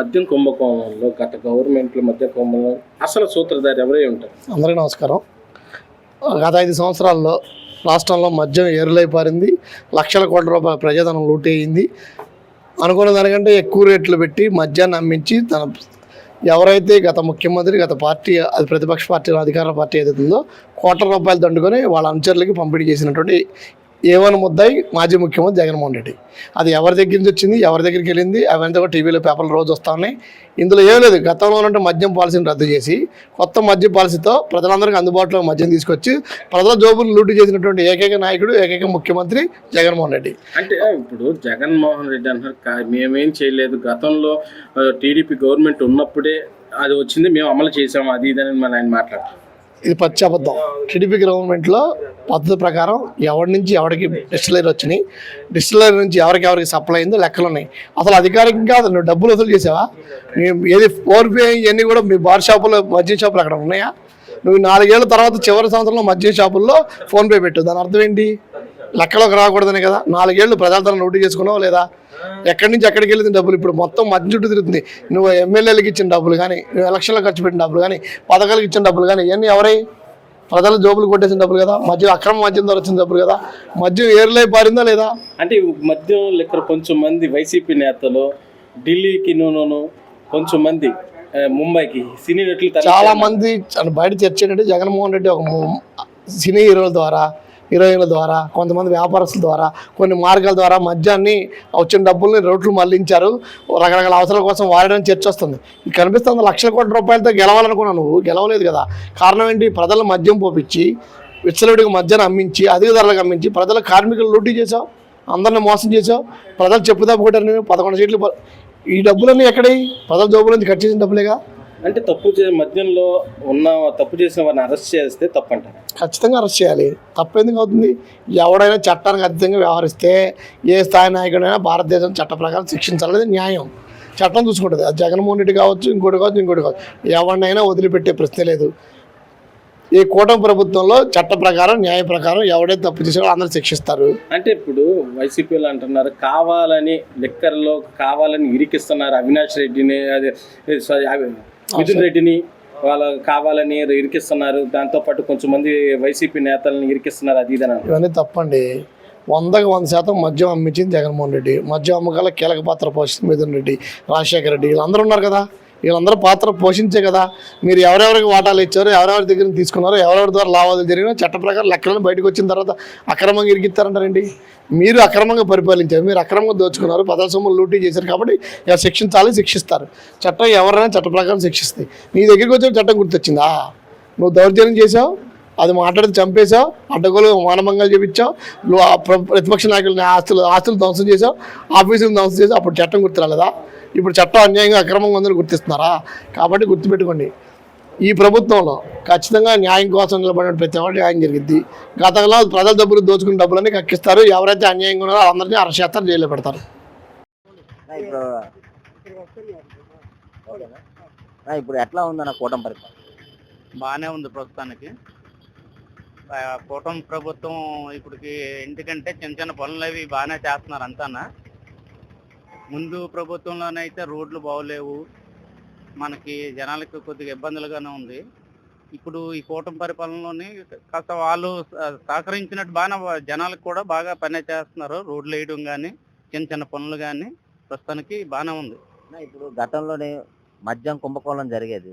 మద్యం కుంభకోణంలో గత గవర్నమెంట్లో మధ్య కుంభంలో అసలు సూత్రధారి ఎవరై ఉంటారు? అందరికీ నమస్కారం. గత ఐదు సంవత్సరాల్లో రాష్ట్రంలో మద్యం ఏరులై పారింది. లక్షల కోట్ల రూపాయల ప్రజాధనం లూటీ అయింది. అనుకున్న దానికంటే ఎక్కువ రేట్లు పెట్టి మద్యాన్ని అమ్మించి తన ఎవరైతే గత ముఖ్యమంత్రి గత పార్టీ అది ప్రతిపక్ష పార్టీ అధికార పార్టీ ఏదైతుందో కోట్ల రూపాయలు దండుకొని వాళ్ళ అనుచరులకి పంపిణీ చేసినటువంటి ఏవన్ ముద్దాయి మాజీ ముఖ్యమంత్రి జగన్మోహన్ రెడ్డి. అది ఎవరి దగ్గర నుంచి వచ్చింది ఎవరి దగ్గరికి వెళ్ళింది అవన్నీ కూడా టీవీలో పేపర్లు రోజు వస్తూ ఉన్నాయి. ఇందులో ఏం లేదు గతంలో ఉన్నట్టు మద్యం పాలసీని రద్దు చేసి కొత్త మద్యం పాలసీతో ప్రజలందరికీ అందుబాటులో మద్యం తీసుకొచ్చి ప్రజల జోబులు లూటు చేసినటువంటి ఏకైక నాయకుడు ఏకైక ముఖ్యమంత్రి జగన్మోహన్ రెడ్డి. అంటే ఇప్పుడు జగన్మోహన్ రెడ్డి అంటున్నారు మేమేం చేయలేదు. గతంలో టీడీపీ గవర్నమెంట్ ఉన్నప్పుడే అది వచ్చింది మేము అమలు చేసాము అది ఇది అని మన ఆయన మాట్లాడుతున్నాం ఇది పచ్చి అబద్ధం. టీడీపీ గవర్నమెంట్లో పద్ధతి ప్రకారం ఎవరి నుంచి ఎవరికి డిస్టిలరీ వచ్చినాయి డిస్టిలరీ నుంచి ఎవరికి ఎవరికి సప్లై అయిందో లెక్కలు ఉన్నాయి. అసలు అధికారికంగా అసలు నువ్వు డబ్బులు వసూలు చేసావా? మేము ఏది ఫోన్ పే ఇవన్నీ కూడా మీ బార్ షాపులో మద్యం షాపులు అక్కడ ఉన్నాయా? నువ్వు నాలుగేళ్ళ తర్వాత చివరి సంవత్సరంలో మద్యం షాపుల్లో ఫోన్పే పెట్టు. దాని అర్థం ఏంటి? లెక్కలోకి రాకూడదని కదా. నాలుగేళ్ళు ప్రజలతో నోటు చేసుకున్నావు లేదా? ఎక్కడి నుంచి ఎక్కడికి వెళ్ళింది డబ్బులు? ఇప్పుడు మొత్తం మధ్య చుట్టూ తిరుగుతుంది. నువ్వు ఎమ్మెల్యేలకు ఇచ్చిన డబ్బులు కానీ నువ్వు ఎలక్షన్లో ఖర్చు పెట్టిన డబ్బులు కానీ పథకాలకు ఇచ్చిన డబ్బులు కానీ ఇవన్నీ ఎవరై? ప్రజల జోబులు కొట్టేసిన డబ్బులు కదా? మద్యం అక్రమ మద్యం ద్వారా వచ్చిన డబ్బులు కదా? మద్యం ఏర్లై పారిందా లేదా? అంటే మద్యం లెక్కర కొంచెం మంది వైసీపీ నేతలు ఢిల్లీకి నూనెను కొంచెం మంది ముంబైకి సినీ నటులు చాలా మంది బయట చర్చ ఏంటంటే జగన్మోహన్ రెడ్డి ఒక సినీ హీరోల ద్వారా హీరోయిన్ల ద్వారా కొంతమంది వ్యాపారస్తుల ద్వారా కొన్ని మార్గాల ద్వారా మద్యాన్ని వచ్చిన డబ్బుల్ని రోడ్లు మళ్ళించారు. రకరకాల అవసరాల కోసం వాడడం చర్చ వస్తుంది. ఇది కనిపిస్తుంది లక్షల కోట్ల రూపాయలతో గెలవాలనుకున్నా నువ్వు గెలవలేదు కదా. కారణం ఏంటి? ప్రజలు మద్యం పోపించి విచ్చలవిడికి మద్యాన్ని అమ్మించి అధిక ధరలకు అమ్మించి ప్రజల కార్మికులు లూటీ చేసావు అందరిని మోసం చేసావు ప్రజలు చెప్పుదా కొట్టారు నేను పదకొండు సీట్లు ఈ డబ్బులన్నీ ఎక్కడై ప్రజల జోబుల నుంచి ఖర్చు చేసిన డబ్బులేగా? అంటే తప్పు చే మద్యంలో ఉన్న తప్పు చేసిన వారిని అరెస్ట్ చేస్తే తప్పు అంటారు ఖచ్చితంగా అరెస్ట్ చేయాలి. తప్పు ఎందుకు అవుతుంది? ఎవడైనా చట్టానికి అతీతంగా వ్యవహరిస్తే ఏ స్థాయి నాయకుడైనా భారతదేశం చట్ట ప్రకారం శిక్షించాలనేది న్యాయం. చట్టం చూసుకుంటుంది. అది జగన్మోహన్ రెడ్డి కావచ్చు ఇంకోటి కావచ్చు ఇంకోటి కావచ్చు. ఎవరినైనా వదిలిపెట్టే ప్రశ్నే లేదు. ఈ కూటమి ప్రభుత్వంలో చట్ట ప్రకారం న్యాయ ప్రకారం ఎవడైతే తప్పు చేసాడో అందరూ శిక్షిస్తారు. అంటే ఇప్పుడు వైసీపీలు అంటున్నారు కావాలని లెక్కర్లో కావాలని ఇరికిస్తున్నారు అవినాష్ రెడ్డిని అదే సారీ, మిథున్ రెడ్డిని వాళ్ళ కావాలని ఇరికిస్తున్నారు. దాంతోపాటు కొంచెం మంది వైసీపీ నేతలను ఇరికిస్తున్నారు. అది. ఇవన్నీ తప్పండి. వందకు వంద శాతం మద్యం అమ్మించింది జగన్మోహన్ రెడ్డి. మద్యం అమ్మకాల కీలక పాత్ర పోషించింది మిథున్ రెడ్డి రాజశేఖర రెడ్డి. వీళ్ళందరూ ఉన్నారు కదా? వీళ్ళందరూ పాత్ర పోషించే కదా. మీరు ఎవరెవరికి వాటాలు ఇచ్చారో ఎవరెవరి దగ్గర తీసుకున్నారో ఎవరెవరి ద్వారా లావాదేవీలు జరిగినా చట్ట ప్రకారం లెక్కలను బయటకు వచ్చిన తర్వాత అక్రమంగా ఇరిగిస్తారంటారండి మీరు అక్రమంగా పరిపాలించారు మీరు అక్రమంగా దోచుకున్నారు పదల సొమ్ములు లూటీ చేశారు కాబట్టి ఇక శిక్షించాలి శిక్షిస్తారు. చట్టం ఎవరైనా చట్ట ప్రకారం శిక్షిస్తాయి. మీ దగ్గరికి వచ్చే చట్టం గుర్తొచ్చిందా? నువ్వు దౌర్జన్యం చేసావు అది మాట్లాడితే చంపేశావు అడ్డగోలు మానభంగాలు చేపించావు నువ్వు ప్రతిపక్ష నాయకులని ఆస్తులు ఆస్తులు ధ్వంసం చేసావు ఆఫీసులు ధ్వంసం చేసావు అప్పుడు చట్టం గుర్తురాలేదా? ఇప్పుడు చట్టం అన్యాయంగా అక్రమంగా ఉందని గుర్తిస్తున్నారా? కాబట్టి గుర్తుపెట్టుకోండి. ఈ ప్రభుత్వంలో ఖచ్చితంగా న్యాయం కోసం నిలబడిన ప్రతి ఒక్కటి న్యాయం జరిగింది గతంలో ప్రజల డబ్బులు దోచుకున్న డబ్బులన్నీ కక్కిస్తారు. ఎవరైతే అన్యాయంగా ఉన్నారో వాళ్ళందరినీ అరెస్ట్ చేస్తారు జైల్లో పెడతారు. ఇప్పుడు ఎట్లా ఉందన్న కూటమి పరిపాలన? బాగానే ఉంది ప్రస్తుతానికి. కూటమి ప్రభుత్వం ఇప్పటికి ఎందుకంటే చిన్న చిన్న పనులు అవి బాగానే చేస్తున్నారు అంతానా? ముందు ప్రభుత్వంలోనైతే రోడ్లు బాగోలేవు. మనకి జనాలకి కొద్దిగా ఇబ్బందులుగానే ఉంది. ఇప్పుడు ఈ కూటమి పరిపాలనలోని కాస్త వాళ్ళు సహకరించినట్టు బాగానే జనాలకు కూడా బాగా పని చేస్తున్నారు. రోడ్లు వేయడం కానీ చిన్న చిన్న పనులు కానీ ప్రస్తుతానికి బాగానే ఉంది. ఇప్పుడు గతంలోనే మద్యం కుంభకోణం జరిగేది.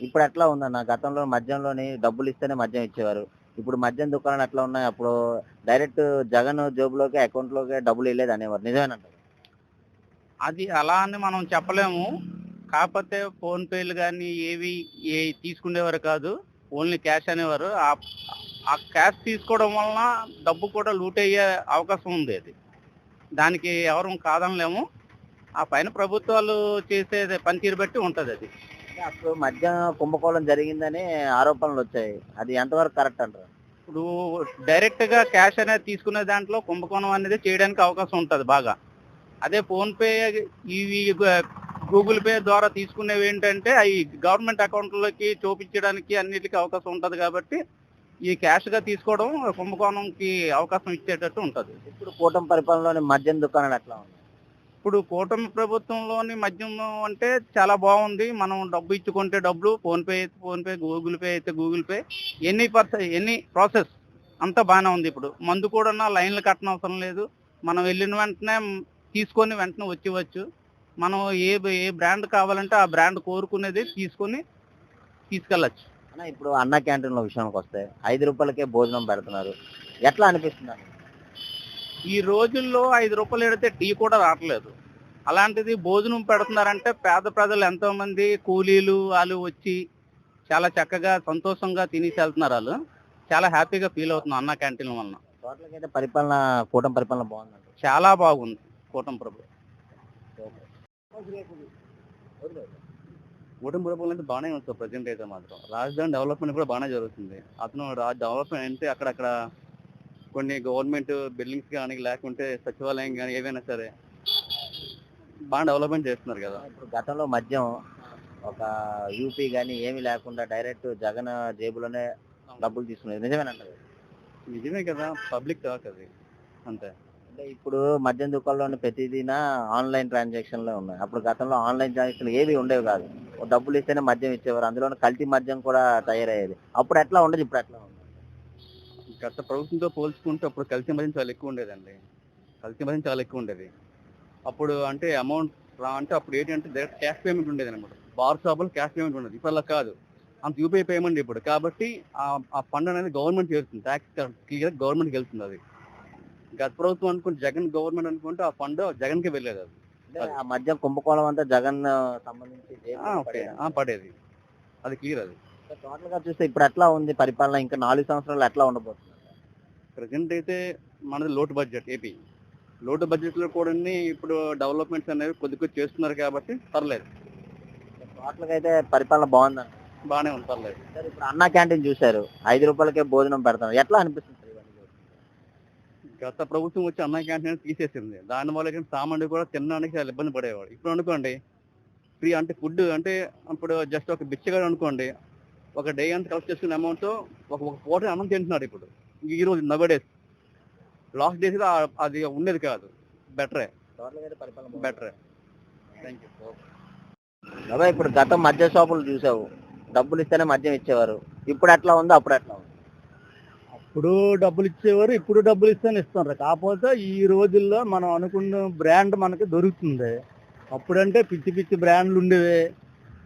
ఇప్పుడు ఎట్లా ఉందన్న? గతంలో మద్యంలోని డబ్బులు ఇస్తేనే మద్యం ఇచ్చేవారు. ఇప్పుడు మద్యం దుకాణాలు ఎట్లా ఉన్నాయి? అప్పుడు డైరెక్ట్ జగన్ జోబులోకి అకౌంట్లోకి డబ్బులు వెళ్ళేది అనేవారు. నిజమేనంటారు అది అలా అని మనం చెప్పలేము. కాకపోతే ఫోన్ పేలు కానీ ఏవి ఏ తీసుకునేవారు కాదు. ఓన్లీ క్యాష్ అనేవారు. ఆ- క్యాష్ తీసుకోవడం వలన డబ్బు కూడా లూట్ అయ్యే అవకాశం ఉంది అది. దానికి ఎవరు కాదనలేము. ఆ పైన ప్రభుత్వాలు చేసే పనితీరు బట్టి ఉంటుంది అది. అప్పుడు మద్యం కుంభకోణం జరిగిందని ఆరోపణలు వచ్చాయి. అది ఎంతవరకు కరెక్ట్ అంటారు? ఇప్పుడు డైరెక్ట్గా క్యాష్ అనేది తీసుకునే దాంట్లో కుంభకోణం అనేది చేయడానికి అవకాశం ఉంటుంది బాగా. అదే ఫోన్ పే ఇవి గూగుల్ పే ద్వారా తీసుకునేవి ఏంటంటే అవి గవర్నమెంట్ అకౌంట్లోకి చూపించడానికి అన్నిటికీ అవకాశం ఉంటుంది కాబట్టి ఈ క్యాష్గా తీసుకోవడం కుంభకోణంకి అవకాశం ఇచ్చేటట్టు ఉంటుంది. ఇప్పుడు కూటమి పరిపాలనలోని మద్యం దుకాణాలు ఎట్లా ఉన్నాయి? ఇప్పుడు కూటమి ప్రభుత్వంలోని మద్యం అంటే చాలా బాగుంది. మనం డబ్బు ఇచ్చుకుంటే డబ్బులు ఫోన్ పే అయితే ఫోన్ పే గూగుల్ పే అయితే గూగుల్ పే. ఎన్ని పర్స ఎన్ని ప్రాసెస్ అంతా బాగానే ఉంది ఇప్పుడు. మందు కూడా లైన్లు కట్టనవసరం లేదు. మనం వెళ్ళిన వెంటనే తీసుకొని వెంటనే వచ్చేవచ్చు మనం ఏ ఏ బ్రాండ్ కావాలంటే ఆ బ్రాండ్ కోరుకునేది తీసుకొని తీసుకెళ్ళచ్చు. అన్న ఇప్పుడు అన్న క్యాంటీన్ల విషయానికి వస్తే ఐదు రూపాయలకే భోజనం పెడుతున్నారు. ఎట్లా అనిపిస్తుంది? ఈ రోజుల్లో ఐదు రూపాయలు ఎడితే టీ కూడా రావట్లేదు. అలాంటిది భోజనం పెడుతున్నారంటే పేద ప్రజలు ఎంతో మంది కూలీలు వాళ్ళు వచ్చి చాలా చక్కగా సంతోషంగా తినేసి వెళ్తున్నారు వాళ్ళు. చాలా హ్యాపీగా ఫీల్ అవుతున్నాం అన్న క్యాంటీన్ వలన. టోటల్గా అయితే పరిపాలన కూటమి పరిపాలన బాగుందంట చాలా బాగుంది. కూటమి ప్రభుత్వం. కూటమి ప్రభుత్వం అంటే బాగానే ఉంది ప్రజెంట్ అయితే మాత్రం. రాజధాని డెవలప్మెంట్ కూడా బాగానే జరుగుతుంది. అతను డెవలప్మెంట్ అంటే అక్కడక్కడ కొన్ని గవర్నమెంట్ బిల్డింగ్స్ కానీ లేకుంటే సచివాలయం కానీ ఏవైనా సరే బాగా డెవలప్మెంట్ చేస్తున్నారు కదా. ఇప్పుడు గతంలో మద్యం ఒక యూపీ కానీ ఏమీ లేకుండా డైరెక్ట్ జగన్ జేబులోనే డబ్బులు తీసుకునేది. నిజమేనంటారు నిజమే కదా పబ్లిక్ టాక్ అది. అంతే. అంటే ఇప్పుడు మద్యం దుకాణంలో ప్రతిదీన ఆన్లైన్ ట్రాన్సాక్షన్లో ఉన్నాయి. అప్పుడు గతంలో ఆన్లైన్ ట్రాన్సాక్షన్ ఏవి ఉండేవి కాదు. డబ్బులు ఇస్తేనే మద్యం ఇచ్చేవారు. అందులో కల్తీ మద్యం కూడా తయారయ్యేది. అప్పుడు ఎట్లా ఉండదు? ఇప్పుడు ఎట్లా ఉండదు? గత ప్రభుత్వంతో పోల్చుకుంటే అప్పుడు కలిసి మద్యం చాలా ఎక్కువ ఉండేదండి. కలిసి మద్యం చాలా ఎక్కువ ఉండేది. అప్పుడు అంటే అమౌంట్ రా అంటే అప్పుడు ఏంటి అంటే డైరెక్ట్ క్యాష్ పేమెంట్ ఉండేది అనమాట బార్ షాపులో క్యాష్ పేమెంట్ ఉండేది. ఇప్పుడు అలా కాదు. అంత యూపీఐ పేమెంట్ ఇప్పుడు. కాబట్టి ఆ- ఆ ఫండ్ అనేది గవర్నమెంట్ చేస్తుంది. ట్యాక్స్ క్లియర్ గవర్నమెంట్కి వెళ్తుంది అది. గత ప్రభుత్వం అనుకుంటే జగన్ గవర్నమెంట్ అనుకుంటే ఆ ఫండ్ జగన్కి వెళ్ళేది అది. ఆ మద్యం కుంభకోణం అంతా జగన్ సంబంధించి పడేదా? అది క్లియర్ అది. టోటల్గా చూస్తే ఇప్పుడు ఎట్లా ఉంది పరిపాలన? ఇంకా నాలుగు సంవత్సరాలు ఎట్లా ఉండబోతుంది? ప్రజెంట్ అయితే మనది లోటు బడ్జెట్ ఏపీ. లోటు బడ్జెట్లో కూడా ఇప్పుడు డెవలప్మెంట్స్ అనేవి కొద్ది కొద్ది చేస్తున్నారు కాబట్టి పర్లేదు. టోటల్గా అయితే పరిపాలన బాగుందండి బాగానే ఉంది పర్లేదు. సార్ ఇప్పుడు అన్న క్యాంటీన్ చూశారు. ఐదు రూపాయలకే భోజనం పెడతాం. ఎట్లా అనిపిస్తుంది? గత ప్రభుత్వం వచ్చి అన్న క్యాంటీన్ తీసేసింది. దాని వల్ల సామాన్యుడు కూడా తినడానికి చాలా ఇబ్బంది పడేవాడు ఇప్పుడు అనుకోండి ఫ్రీ అంటే ఫుడ్ అంటే ఇప్పుడు జస్ట్ ఒక బిచ్చగాడు అనుకోండి ఒక డే అంతా కలెక్ట్ చేసుకున్న అమౌంట్ ఒక ఒక పూట అన్నం తింటున్నాడు ఇప్పుడు. ఈ రోజు నవ డేస్ లాస్ట్ డేస్ అది ఉండేది కాదు. బెటరే బెటరే థ్యాంక్ యూ బాబాయ్ ఇప్పుడు గతం మద్య షాపులు చూసావు. డబ్బులు ఇస్తేనే మద్యం ఇచ్చేవారు. ఇప్పుడు ఎట్లా ఉందో అప్పుడు ఎట్లా ఉంది? ఇప్పుడు డబ్బులు ఇచ్చేవారు ఇప్పుడు డబ్బులు ఇస్తేనే ఇస్తున్నారు కాకపోతే ఈ రోజుల్లో మనం అనుకున్న బ్రాండ్ మనకి దొరుకుతుంది. అప్పుడంటే పిచ్చి పిచ్చి బ్రాండ్లు ఉండేవి.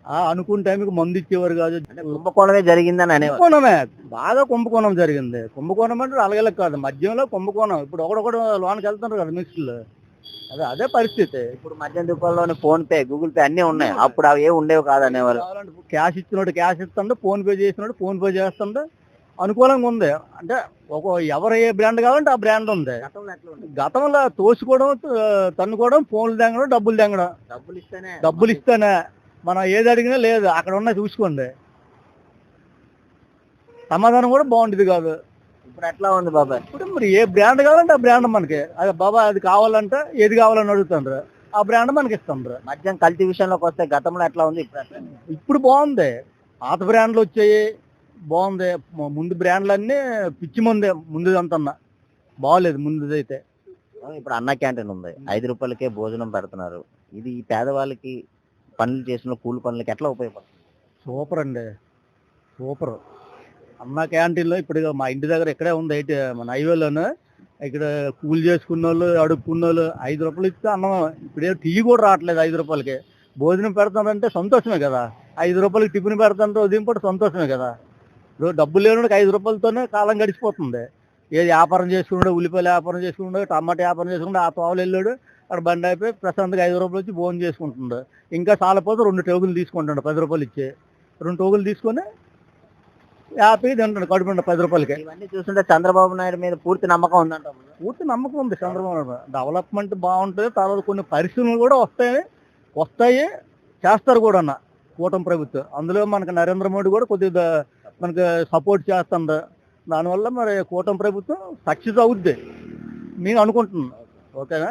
ఆ అనుకున్న టైంకి మందు ఇచ్చేవారు కాదు. కుంభకోణమే జరిగిందని అనేవారు. కుంభకోణమే. బాగా కుంభకోణం జరిగింది. కుంభకోణం అంటే అలాగే కాదు. మధ్యంలో కుంభకోణం. ఇప్పుడు ఒకడొకడు లోనికి వెళ్తున్నారు కదా మిక్స్లు. అదే అదే పరిస్థితి. ఇప్పుడు మద్యం దుకాణంలోని ఫోన్ పే గూగుల్ పే అన్ని ఉన్నాయి. అప్పుడు అవి ఏ ఉండేవి కాదు అనేవారు కావాలంటే క్యాష్ ఇచ్చినోడు క్యాష్ ఇస్తుండే ఫోన్ పే చేసినోడు ఫోన్ పే చేస్తుండే. అనుకూలంగా ఉంది. అంటే ఒక ఎవరు ఏ బ్రాండ్ కావాలంటే ఆ బ్రాండ్ ఉంది. గతంలో ఎట్లా ఉంది గతంలో తోసుకోవడం తన్నుకోవడం ఫోన్లు తెంగడం డబ్బులు తెంగడం. డబ్బులు ఇస్తేనే డబ్బులు ఇస్తేనే. మనం ఏది అడిగినా లేదు. అక్కడ ఉన్న చూసుకోండి. సమాధానం కూడా బాగుండేది కాదు. ఇప్పుడు ఎట్లా ఉంది బాబాయ్? ఇప్పుడు మరి ఏ బ్రాండ్ కావాలంటే ఆ బ్రాండ్ మనకి. అది బాబా అది కావాలంటే ఏది కావాలని అడుగుతుండ్రు. ఆ బ్రాండ్ మనకి ఇస్తుండ్రు. మద్యం కల్తీ విషయంలోకి వస్తే గతంలో ఎట్లా ఉంది? ఇప్పుడు ఎట్లా ఉంది? ఇప్పుడు బాగుంది. పాత బ్రాండ్లు వచ్చాయి. బాగుంది. ముందు బ్రాండ్లు అన్నీ పిచ్చి ముందే ముందు అంతా బాగలేదు ముందుదైతే ఇప్పుడు అన్న క్యాంటీన్ ఉంది. ఐదు రూపాయలకే భోజనం పెడుతున్నారు. ఇది ఈ పేదవాళ్ళకి పనులు చేసిన కూలి పనులకి ఎట్లా ఉపయోగపడుతుంది? సూపర్ అండి. సూపర్. అన్న క్యాంటీన్లో ఇప్పుడు మా ఇంటి దగ్గర ఇక్కడే ఉంది. అయితే మన హైవేలోనే. ఇక్కడ కూలి చేసుకున్న వాళ్ళు అడుక్కున్న వాళ్ళు ఐదు రూపాయలు ఇస్తే అన్నం. ఇప్పుడే టీ కూడా రావట్లేదు ఐదు రూపాయలకి. భోజనం పెడతానంటే సంతోషమే కదా. ఐదు రూపాయలకి టిఫిన్ పెడతాంటే ఉదయం పూట సంతోషమే కదా. ఇప్పుడు డబ్బులు లేనివాడికి ఐదు రూపాయలతోనే కాలం గడిచిపోతుంది. ఏది వ్యాపారం చేసుకున్నాడు ఉల్లిపాయలు వ్యాపారం చేసుకున్నాడు టమాటా వ్యాపారం చేసుకున్నాడు ఆ తోవలు వెళ్ళాడు అక్కడ బండి అయిపోయి ప్రశాంతంగా ఐదు రూపాయలు వచ్చి భోజనం చేసుకుంటుండు ఇంకా చాలపోతే రెండు టోకులు తీసుకుంటాడు పది రూపాయలు ఇచ్చి. రెండు టోకులు తీసుకొని హ్యాపీగా తింటాడు కడుపు నిండా పది రూపాయలకి. ఇవన్నీ చూస్తుంటే చంద్రబాబు నాయుడు మీద పూర్తి నమ్మకం ఉందంట. పూర్తి నమ్మకం ఉంది చంద్రబాబు నాయుడు. డెవలప్మెంట్ బాగుంటుంది తర్వాత కొన్ని పరిశ్రమలు కూడా వస్తాయి వస్తాయి చేస్తారు కూడా అన్న కూటమి ప్రభుత్వం. అందులో మనకి నరేంద్ర మోడీ కూడా కొద్దిగా మనకి సపోర్ట్ చేస్తుంది? దానివల్ల మరి కూటమి ప్రభుత్వం సక్సెస్ అవుద్ది. మేము అనుకుంటున్నాం. ఓకేనా?